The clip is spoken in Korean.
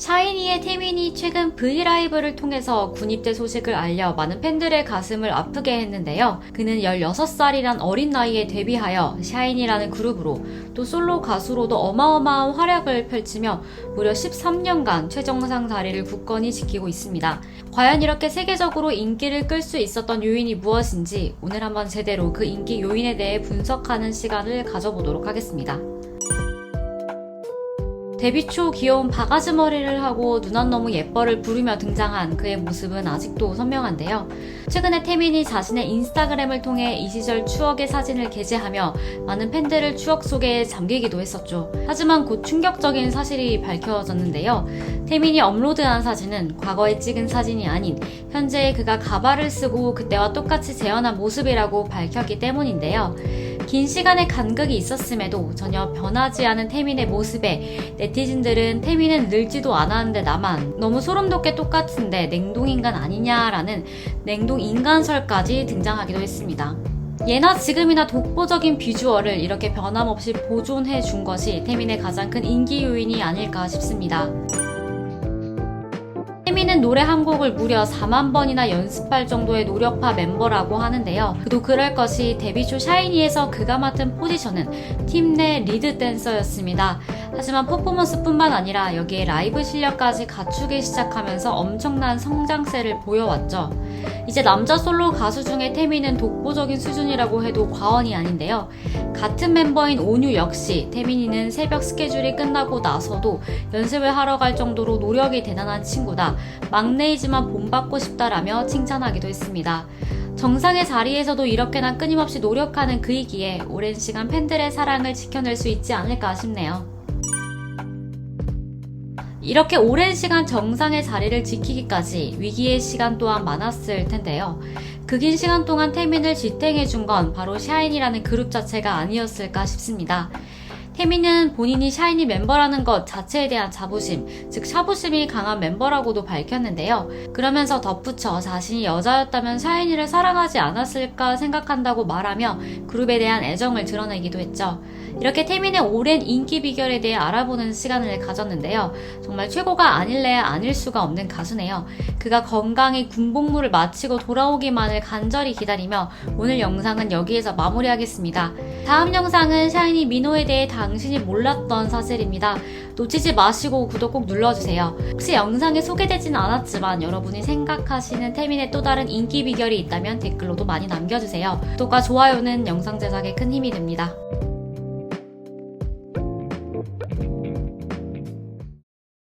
샤이니의 태민이 최근 브이라이브를 통해서 군입대 소식을 알려 많은 팬들의 가슴을 아프게 했는데요. 그는 16살이란 어린 나이에 데뷔하여 샤이니라는 그룹으로 또 솔로 가수로도 어마어마한 활약을 펼치며 무려 13년간 최정상 자리를 굳건히 지키고 있습니다. 과연 이렇게 세계적으로 인기를 끌 수 있었던 요인이 무엇인지 오늘 한번 제대로 그 인기 요인에 대해 분석하는 시간을 가져보도록 하겠습니다. 데뷔 초 귀여운 바가지 머리를 하고 누난 너무 예뻐를 부르며 등장한 그의 모습은 아직도 선명한데요. 최근에 태민이 자신의 인스타그램을 통해 이 시절 추억의 사진을 게재하며 많은 팬들을 추억 속에 잠기기도 했었죠. 하지만 곧 충격적인 사실이 밝혀졌는데요. 태민이 업로드한 사진은 과거에 찍은 사진이 아닌 현재 그가 가발을 쓰고 그때와 똑같이 재현한 모습이라고 밝혔기 때문인데요. 긴 시간의 간극이 있었음에도 전혀 변하지 않은 태민의 모습에 네티즌들은 태민은 늙지도 않았는데 나만 너무 소름 돋게 똑같은데 냉동인간 아니냐라는 냉동인간설까지 등장하기도 했습니다. 예나 지금이나 독보적인 비주얼을 이렇게 변함없이 보존해 준 것이 태민의 가장 큰 인기 요인이 아닐까 싶습니다. 태민은 노래 한 곡을 무려 4만 번이나 연습할 정도의 노력파 멤버라고 하는데요. 그도 그럴 것이 데뷔 초 샤이니에서 그가 맡은 포지션은 팀 내 리드 댄서였습니다. 하지만 퍼포먼스뿐만 아니라 여기에 라이브 실력까지 갖추기 시작하면서 엄청난 성장세를 보여왔죠. 이제 남자 솔로 가수 중에 태민은 독보적인 수준이라고 해도 과언이 아닌데요. 같은 멤버인 온유 역시 태민이는 새벽 스케줄이 끝나고 나서도 연습을 하러 갈 정도로 노력이 대단한 친구다. 막내이지만 본받고 싶다라며 칭찬하기도 했습니다. 정상의 자리에서도 이렇게나 끊임없이 노력하는 그이기에 오랜 시간 팬들의 사랑을 지켜낼 수 있지 않을까 싶네요. 이렇게 오랜 시간 정상의 자리를 지키기까지 위기의 시간 또한 많았을 텐데요. 그 긴 시간 동안 태민을 지탱해준 건 바로 샤인이라는 그룹 자체가 아니었을까 싶습니다. 태민은 본인이 샤이니 멤버라는 것 자체에 대한 자부심, 즉 자부심이 강한 멤버라고도 밝혔는데요. 그러면서 덧붙여 자신이 여자였다면 샤이니를 사랑하지 않았을까 생각한다고 말하며 그룹에 대한 애정을 드러내기도 했죠. 이렇게 태민의 오랜 인기 비결에 대해 알아보는 시간을 가졌는데요. 정말 최고가 아닐래야 아닐 수가 없는 가수네요. 그가 건강히 군복무를 마치고 돌아오기만을 간절히 기다리며 오늘 영상은 여기에서 마무리하겠습니다. 다음 영상은 샤이니 민호에 대해 당신이 몰랐던 사실입니다. 놓치지 마시고 구독 꼭 눌러주세요. 혹시 영상에 소개되진 않았지만 여러분이 생각하시는 태민의 또 다른 인기 비결이 있다면 댓글로도 많이 남겨주세요. 구독과 좋아요는 영상 제작에 큰 힘이 됩니다.